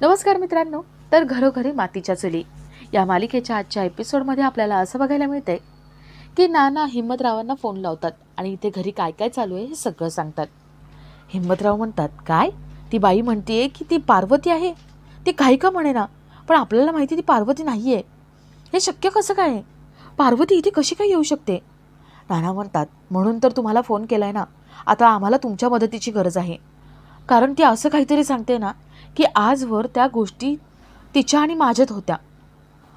नमस्कार मित्रांनो तर घरोघरी मातीच्या चुली. या मालिकेच्या आजच्या एपिसोडमध्ये आपल्याला असं बघायला मिळतंय की नाना हिम्मतरावांना फोन लावतात आणि इथे घरी काय काय चालू आहे हे सगळं सांगतात. हिम्मतराव म्हणतात काय? ती बाई म्हणते की ती पार्वती आहे? ती काही का म्हणेना? पण आपल्याला माहिती ती पार्वती नाही आहे हे शक्य कसं काय आहे? पार्वती इथे कशी काय येऊ शकते? नाना म्हणतात म्हणून तर तुम्हाला फोन केला आहे ना. आता आम्हाला तुमच्या मदतीची गरज आहे. कारण ती असं काहीतरी सांगते ना की आजवर त्या गोष्टी तिच्या आणि माझ्यात होत्या.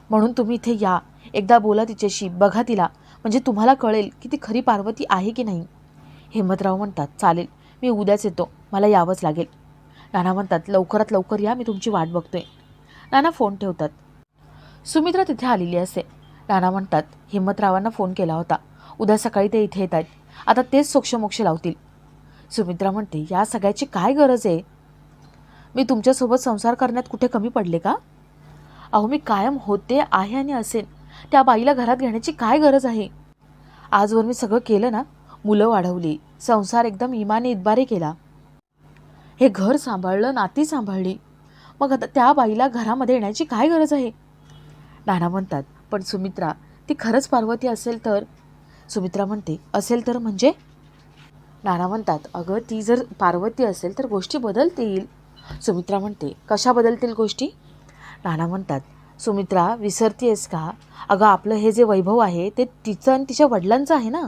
म्हणून तुम्ही इथे या. एकदा बोला तिच्याशी. बघा तिला. म्हणजे तुम्हाला कळेल की ती खरी पार्वती आहे की नाही. हेमतराव म्हणतात चालेल. मी उद्याच येतो. मला यावंच लागेल. नाना म्हणतात लवकरात लवकर या. मी तुमची वाट बघतोय. नाना फोन ठेवतात. सुमित्रा तिथे आलेली असते. नाना म्हणतात हिम्मतरावांना फोन केला होता. उद्या सकाळी ते इथे येत आहेत. आता तेच सोक्षमोक्ष लावतील. सुमित्रा म्हणते या सगळ्याची काय गरज आहे? मी तुमच्यासोबत संसार करण्यात कुठे कमी पडले का? अहो मी कायम होते आहे आणि असेन. त्या बाईला घरात घेण्याची काय गरज आहे? आजवर मी सगळं केलं ना मुलं वाढवली संसार एकदम इमाने इतबारे केला. हे घर सांभाळलं नाती सांभाळली. मग आता त्या बाईला घरामध्ये येण्याची काय गरज आहे? नाना म्हणतात पण सुमित्रा ती खरंच पार्वती असेल तर? सुमित्रा म्हणते असेल तर म्हणजे? नाना म्हणतात अगं ती जर पार्वती असेल तर गोष्टी बदलतील. सुमित्रा म्हणते कशा बदलतील गोष्टी? नाना म्हणतात सुमित्रा विसरतीयस का? अगं आपलं हे जे वैभव आहे ते तिचं आणि तिच्या वडिलांचं आहे ना?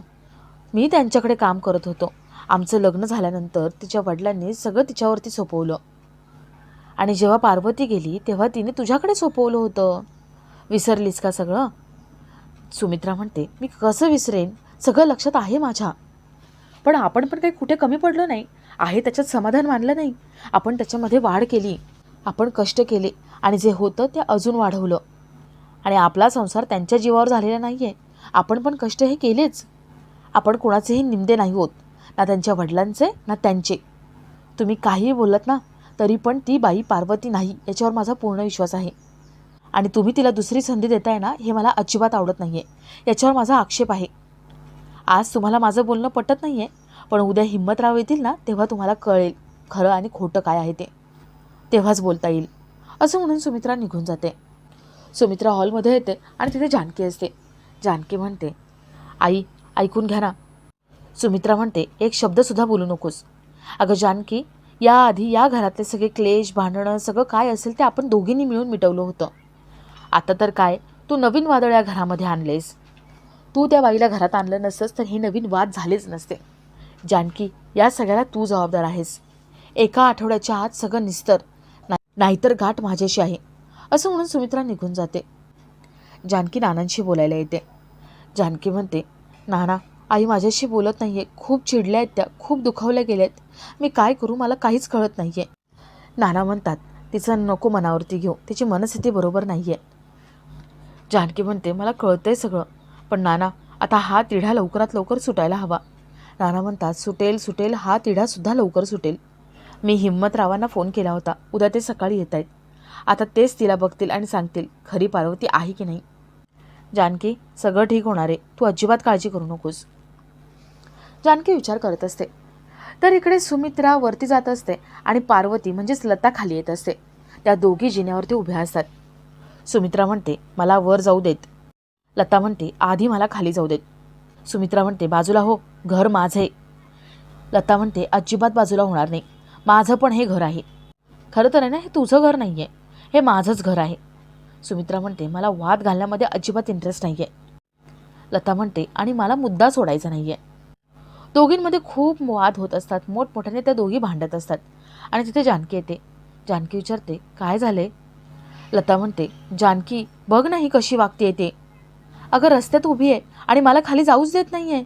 मी त्यांच्याकडे काम करत होतो. आमचं लग्न झाल्यानंतर तिच्या वडिलांनी सगळं तिच्यावरती सोपवलं. आणि जेव्हा पार्वती गेली तेव्हा तिने तुझ्याकडे सोपवलं होतं. विसरलीस का सगळं? सुमित्रा म्हणते मी कसं विसरेन? सगळं लक्षात आहे माझ्या. पण आपण पण काही कुठे कमी पडलो नाही. आहे त्याच्यात समाधान मानलं नाही. आपण त्याच्यामध्ये वाढ केली. आपण कष्ट केले आणि जे होतं ते अजून वाढवलं. आणि आपला संसार त्यांच्या जीवावर झालेला नाही आहे आपण पण कष्ट हे केलेच. आपण कोणाचेही निंदे नाही होत. ना त्यांच्या वडिलांचे ना त्यांचे. तुम्ही काहीही बोलत ना तरी पण ती बाई पार्वती नाही याच्यावर माझा पूर्ण विश्वास आहे. आणि तुम्ही तिला दुसरी संधी देताय ना हे मला अजिबात आवडत नाही आहे याच्यावर माझा आक्षेप आहे. आज तुम्हाला माझं बोलणं पटत नाही आहे पण उद्या हिंमतराव येतील ना तेव्हा तुम्हाला कळेल खरं आणि खोटं काय आहे ते. तेव्हाच बोलता येईल. असं म्हणून सुमित्रा निघून जाते. सुमित्रा हॉलमध्ये येते आणि तिथे जानकी असते. जानकी म्हणते आई ऐकून घ्या ना. सुमित्रा म्हणते एक शब्दसुद्धा बोलू नकोस. अगं जानकी याआधी या घरातले सगळे क्लेश भांडणं सगळं काय असेल ते आपण दोघींनी मिळून मिटवलं होतं. आता तर काय तू नवीन वादळ या घरामध्ये आणलेस. तू त्या बाईला घरात आणलं नसतंस तर हे नवीन वाद झालेच नसते. जानकी या सगळ्याला तू जबाबदार आहेस. एका आठवड्याच्या आत सगळं निस्तर. नाहीतर गाठ माझ्याशी आहे. असं म्हणून सुमित्रा निघून जाते. जानकी नानांशी बोलायला येते. जानकी म्हणते नाना आई माझ्याशी बोलत नाही आहे खूप चिडल्या आहेत त्या. खूप दुखावल्या गेल्या आहेत मी काय करू? मला काहीच कळत नाही आहे नाना म्हणतात तिचं नको मनावरती घेऊ. तिची मनस्थिती बरोबर नाही आहे जानकी म्हणते मला कळतंय सगळं. पण नाना आता हा तिढा लवकरात लवकर सुटायला हवा. नाना म्हणतात सुटेल सुटेल हा तिढासुद्धा लवकर सुटेल. मी हिम्मतरावांना फोन केला होता. उद्या ते सकाळी येत आहेत. आता तेच तिला बघतील आणि सांगतील खरी पार्वती आहे की नाही? जानकी सगळं ठीक होणार आहे. तू अजिबात काळजी करू नकोस. जानकी विचार करत असते. तर इकडे सुमित्रा वरती जात असते आणि पार्वती म्हणजेच लता खाली येत असते. त्या दोघी जिन्यावरती उभ्या असतात. सुमित्रा म्हणते मला वर जाऊ देत. लता म्हणते आधी मला खाली जाऊ देत. सुमित्रा म्हणते बाजूला हो घर माझं. लता म्हणते अजिबात बाजूला होणार नाही. माझं पण हे घर आहे. खरं तर आहे ना हे तुझं घर नाही आहे हे माझंच घर आहे. सुमित्रा म्हणते मला वाद घालण्यामध्ये अजिबात इंटरेस्ट नाही आहे लता म्हणते आणि मला मुद्दा सोडायचा नाही आहे दोघींमध्ये खूप वाद होत असतात. मोठमोठ्याने त्या दोघी भांडत असतात. आणि तिथे जानकी येते. जानकी विचारते काय झाले लता म्हणते जानकी बघ ना ही कशी वागते येते अगं रस्त्यात उभी आहे आणि मला खाली जाऊच देत नाही आहे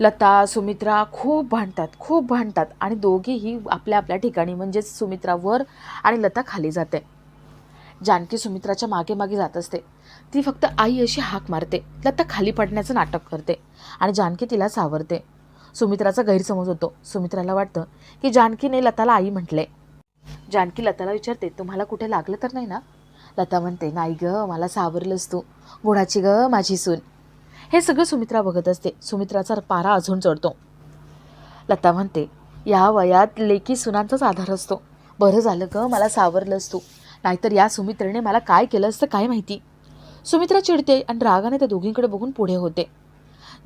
लता सुमित्रा खूप भांडतात खूप भांडतात आणि दोघीही आपल्या आपल्या ठिकाणी म्हणजेच सुमित्रा वर आणि लता खाली जाते. जानकी सुमित्राच्या मागे मागे जात असते. ती फक्त आई अशी हाक मारते. लता खाली पडण्याचं नाटक करते आणि जानकी तिला सावरते. सुमित्राचा गैरसमज होतो. सुमित्राला वाटतं की जानकीने लताला आई म्हटले. जानकी लताला विचारते तुम्हाला कुठे लागलं तर नाही ना? लता म्हणते नाही ग मला सावरलंस तू. गुणाची ग माझी सून. हे सगळं सुमित्रा बघत असते. सुमित्राचा पारा अजून चढतो. लता म्हणते या वयात लेकी सुनांचाच आधार असतो. बरं झालं ग मला सावरलंस तू. नाहीतर या सुमित्रेने मला काय केलं असतं काय माहिती? सुमित्रा चिडते आणि रागाने त्या दोघींकडे बघून पुढे होते.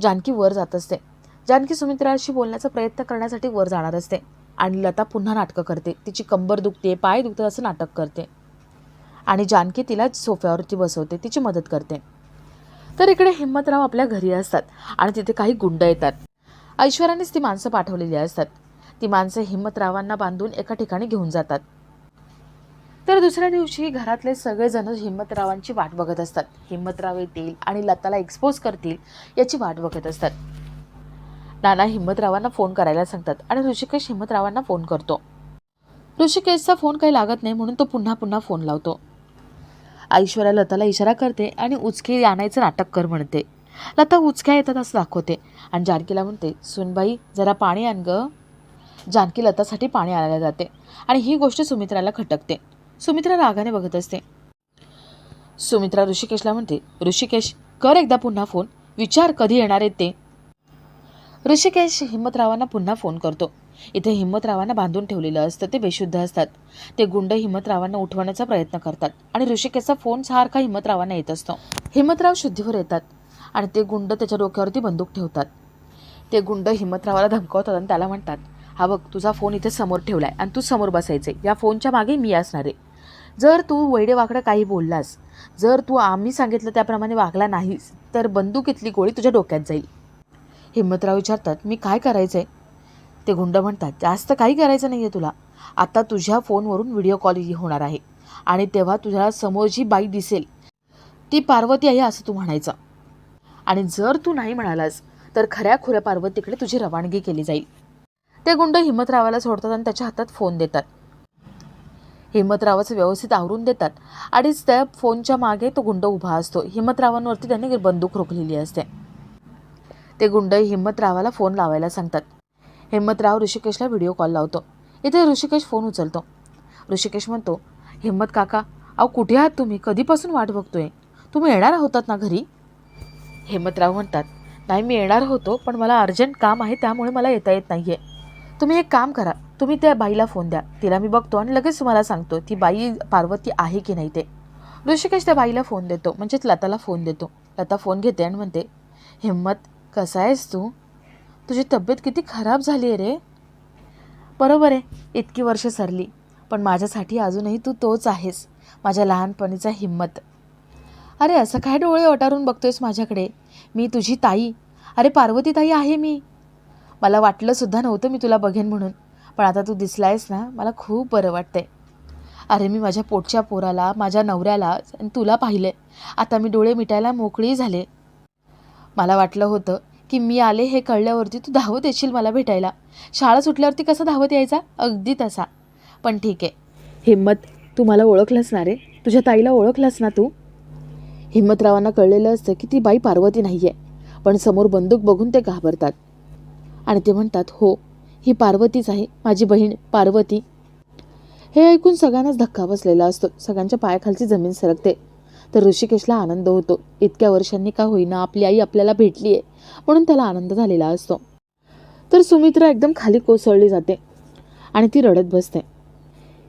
जानकी वर जात असते. जानकी सुमित्राशी बोलण्याचा प्रयत्न करण्यासाठी वर जाणार असते. आणि लता पुन्हा नाटकं करते. तिची कंबर दुखते पाय दुखते असं नाटक करते. आणि जानकी तिला सोफ्यावरती बसवते तिची मदत करते. तर इकडे हिम्मतराव आपल्या घरी असतात आणि तिथे काही गुंड येतात. ऐश्वर्यानेच ती माणसं पाठवलेली असतात. ती माणसं हिम्मतरावांना बांधून एका ठिकाणी घेऊन जातात. तर दुसऱ्या दिवशी घरातले सगळेजण हिम्मतरावांची वाट बघत असतात. हिम्मतराव येतील आणि लताला एक्सपोज करतील याची वाट बघत असतात. नाना हिम्मतरावांना फोन करायला सांगतात आणि ऋषिकेश हिम्मतरावांना फोन करतो. ऋषिकेशचा फोन काही लागत नाही म्हणून तो पुन्हा पुन्हा फोन लावतो. ऐश्वर्या लताला इशारा करते आणि उचके आणायचं नाटक कर म्हणते. लता उचक्या येतात असं दाखवते. आणि जानकीला म्हणते सुनबाई जरा पाणी आण ग. जानकी लतासाठी पाणी आणायला जाते. आणि ही गोष्ट सुमित्राला खटकते. सुमित्रा रागाने बघत असते. सुमित्रा ऋषिकेशला म्हणते ऋषिकेश कर एकदा पुन्हा फोन. विचार कधी येणार आहेत ते. ऋषिकेश हिम्मतरावांना पुन्हा फोन करतो. इथे हिम्मतरावांना बांधून ठेवलेलं असतं ते बेशुद्ध असतात. ते गुंड हिम्मतरावांना उठवण्याचा प्रयत्न करतात आणि ऋषिकेशचा फोन सारखा हिम्मतरावांना येत असतो. हिम्मतराव शुद्धीवर येतात आणि ते गुंड त्याच्या डोक्यावरती बंदूक ठेवतात. ते गुंड हिम्मतरावाला धमकावतात आणि त्याला म्हणतात हा बघ तुझा फोन इथे समोर ठेवलाय आणि तू समोर बसायचे. या फोनच्या मागे मी असणार आहे. जर तू वैडेवाकडं काही बोललास जर तू आम्ही सांगितलं त्याप्रमाणे वागला नाहीस तर बंदुकीतली गोळी तुझ्या डोक्यात जाईल. हिम्मतराव विचारतात मी काय करायचं आहे ते गुंड म्हणतात जास्त काही करायचं नाही आहे तुला. आता तुझ्या फोनवरून व्हिडिओ कॉल होणार आहे. आणि तेव्हा तुझ्या समोर जी बाई दिसेल ती पार्वती आहे असं तू म्हणायचं. आणि जर तू नाही म्हणालास तर खऱ्या खुऱ्या पार्वतीकडे तुझी रवानगी केली जाईल. ते गुंड हिमतरावाला सोडतात आणि त्याच्या हातात फोन देतात. हिमतरावाचं व्यवस्थित आवरून देतात. आणि त्या फोनच्या मागे तो गुंड उभा असतो. हिमतरावांवरती त्यांनी बंदूक रोखलेली असते. ते गुंड हिम्मतरावाला फोन लावायला सांगतात. हिम्मतराव ऋषिकेशला व्हिडिओ कॉल लावतो. इथे ऋषिकेश फोन उचलतो. ऋषिकेश म्हणतो हिम्मत काका अहो कुठे आहात तुम्ही? कधीपासून वाट बघतोय? तुम्ही येणार होतात ना घरी? हिम्मतराव म्हणतात नाही मी येणार होतो पण मला अर्जंट काम आहे त्यामुळे मला येता येत नाही आहे तुम्ही एक काम करा तुम्ही त्या बाईला फोन द्या. तिला मी बघतो आणि लगेच तुम्हाला सांगतो ती बाई पार्वती आहे की नाही ते. ऋषिकेश त्या बाईला फोन देतो म्हणजेच लताला फोन देतो. लता फोन घेते आणि म्हणते हिम्मत कसा आहेस तू? तुझी तब्येत किती खराब झाली आहे रे. बरोबर आहे इतकी वर्ष सरली पण माझ्यासाठी अजूनही तू तोच आहेस माझ्या लहानपणीचा हिंमत अरे असं काय डोळे ओटारून बघतोयस माझ्याकडे? मी तुझी ताई. अरे पार्वती ताई आहे मी. मला वाटलंसुद्धा नव्हतं मी तुला बघेन म्हणून पण आता तू दिसलायस ना मला खूप बरं वाटतंय. अरे मी माझ्या पोटच्या पोराला माझ्या नवऱ्याला आणि तुला पाहिले आता मी डोळे मिटायला मोकळी झाले. मला वाटलं होतं की मी आले हे कळल्यावरती तू धावत येशील मला भेटायला. शाळा सुटल्यावरती कसा धावत यायचा? अगदी तसा. पण ठीक आहे. हिम्मत तू मला ओळखलंस ना रे? तुझ्या ताईला ओळखलंस ना तू? हिम्मतरावांना कळलेलं असतं की ती बाई पार्वती नाही आहे पण समोर बंदूक बघून ते घाबरतात. आणि ते म्हणतात हो ही पार्वतीच आहे माझी बहीण पार्वती. हे ऐकून सगळ्यांनाच धक्का बसलेला असतो. सगळ्यांच्या पायाखालची जमीन सरकते. तर ऋषिकेशला आनंद होतो. इतक्या वर्षांनी का होईना आपली आई आपल्याला भेटली आहे म्हणून त्याला आनंद झालेला असतो. तर सुमित्रा एकदम खाली कोसळली जाते आणि ती रडत बसते.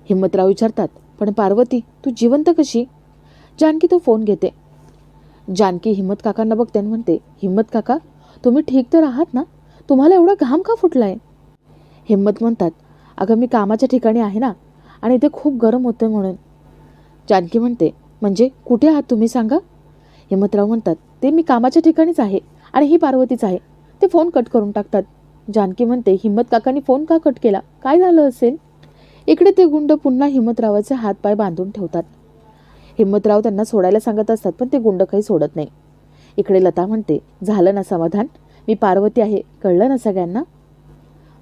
हिम्मतराव विचारतात पण पार्वती तू जिवंत कशी? जानकी तो फोन घेते. जानकी हिम्मत काकांना बघते आणि म्हणते हिम्मत काका तुम्ही ठीक तर आहात ना? तुम्हाला एवढा घाम का फुटला आहे हिम्मत म्हणतात अगं मी कामाच्या ठिकाणी आहे ना आणि इथे खूप गरम होतं म्हणून. जानकी म्हणते म्हणजे कुठे आहात तुम्ही सांगा? हिम्मतराव म्हणतात ते मी कामाच्या ठिकाणीच आहे आणि ही पार्वतीच आहे. ते फोन कट करून टाकतात. जानकी म्हणते हिम्मत काकांनी फोन का कट केला? काय झालं असेल? इकडे ते गुंड पुन्हा हिम्मतरावाचे हातपाय बांधून ठेवतात. हिम्मतराव त्यांना सोडायला सांगत असतात पण ते गुंड काही सोडत नाही. इकडे लता म्हणते झालं ना समाधान? मी पार्वती आहे कळलं ना सगळ्यांना?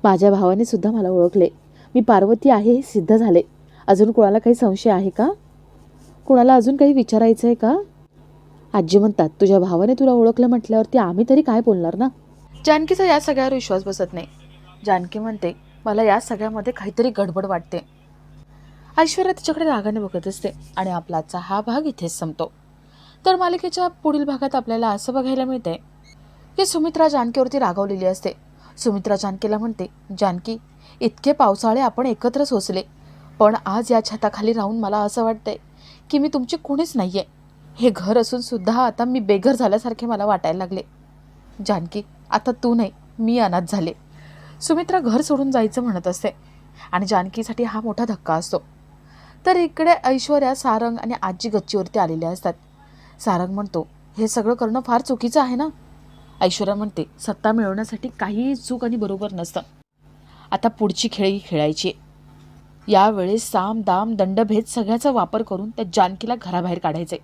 माझ्या भावाने सुद्धा मला ओळखले. मी पार्वती आहे हे सिद्ध झाले. अजून कोणाला काही संशय आहे का? कुणाला अजून काही विचारायचं आहे का? आजी म्हणतात तुझ्या भावाने तुला ओळखलं म्हटल्यावरती आम्ही तरी काय बोलणार ना? जानकीचा या सगळ्यावर विश्वास बसत नाही. जानकी म्हणते मला या सगळ्यामध्ये काहीतरी गडबड वाटते. ऐश्वर्या तिच्याकडे रागाने बघत असते आणि आपला आजचा हा भाग इथेच संपतो. तर मालिकेच्या पुढील भागात आपल्याला असं बघायला मिळते की सुमित्रा जानकीवरती रागावलेली असते. सुमित्रा जानकीला म्हणते जानकी इतके पावसाळे आपण एकत्र सोसले पण आज या छताखाली राहून मला असं वाटतंय की मी तुमची कोणीच नाही आहे हे घर असून सुद्धा आता मी बेघर झाल्यासारखे मला वाटायला लागले. जानकी आता तू नाही मी अनाथ झाले. सुमित्रा घर सोडून जायचं म्हणत असते आणि जानकीसाठी हा मोठा धक्का असतो. तर इकडे ऐश्वर्या सारंग आणि आजी गच्चीवरती आलेल्या असतात. सारंग म्हणतो हे सगळं करणं फार चुकीचं आहे ना? ऐश्वर्या म्हणते सत्ता मिळवण्यासाठी काहीही चूक आणि बरोबर नसतं. आता पुढची खेळी खेळायची यावेळेस साम दाम दंडभेद सगळ्याचा वापर करून त्या जानकीला घराबाहेर काढायचे.